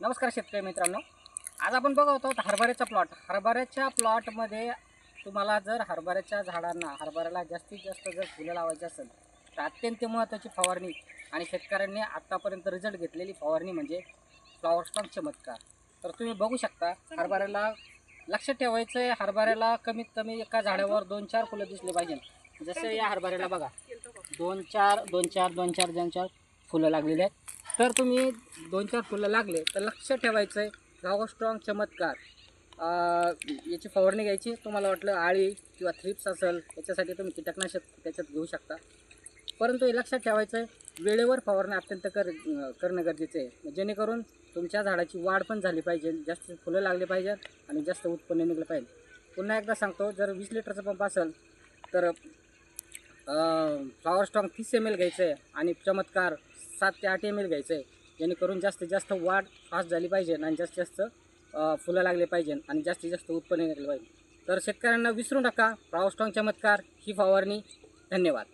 नमस्कार शेतकरी मित्रांनो. आज आपण बघत आहोत हरभऱ्याचा प्लॉट हरभऱ्याच्या प्लॉटमध्ये तुम्हाला जर हरभऱ्याच्या झाडांना हरभऱ्याला जास्तीत जास्त जर फुलं लावायची असेल तर अत्यंत महत्त्वाची फवारणी आणि शेतकऱ्यांनी आत्तापर्यंत रिझल्ट घेतलेली फवारणी म्हणजे फ्लॉवर स्टॉक चमत्कार. तर तुम्ही बघू शकता हरभऱ्याला लक्षात ठेवायचं आहे हरभऱ्याला कमीत कमी एका झाडावर दोन चार फुलं दिसले पाहिजे. जसं या हरभऱ्याला बघा दोन चार दोन चार दोन चार दोन चार फुलं लागलेली आहेत. तर तुम्ही दोन चार फुलं लागले तर लक्ष ठेवायचं आहे गावा स्ट्रॉंग चमत्कार याची फवारणी घ्यायची. तुम्हाला वाटलं आळी किंवा थ्रिप्स असेल याच्यासाठी तुम्ही कीटकनाशक त्याच्यात घेऊ शकता. परंतु हे लक्षात ठेवायचं आहे वेळेवर फवारणी अत्यंत कर करणं गरजेचं आहे. जेणेकरून तुमच्या झाडाची वाढ पण झाली पाहिजे जास्त फुलं लागली पाहिजे आणि जास्त उत्पन्न निघलं पाहिजे. पुन्हा एकदा सांगतो जर वीस लिटरचा पंप असेल तर फ्लॉवर स्ट्रॉंग तीस एम एल घ्यायचं आहे आणि चमत्कार सात ते आठ एम एल घ्यायचं आहे. जेणेकरून जास्तीत जास्त वाढ फास्ट झाली पाहिजे आणि जास्तीत जास्त फुलं लागले पाहिजे आणि जास्तीत जास्त उत्पन्न निघालं पाहिजे. तर शेतकऱ्यांना विसरू नका. प्रावस्टॉंग चमत्कार. ही फवारणी. धन्यवाद.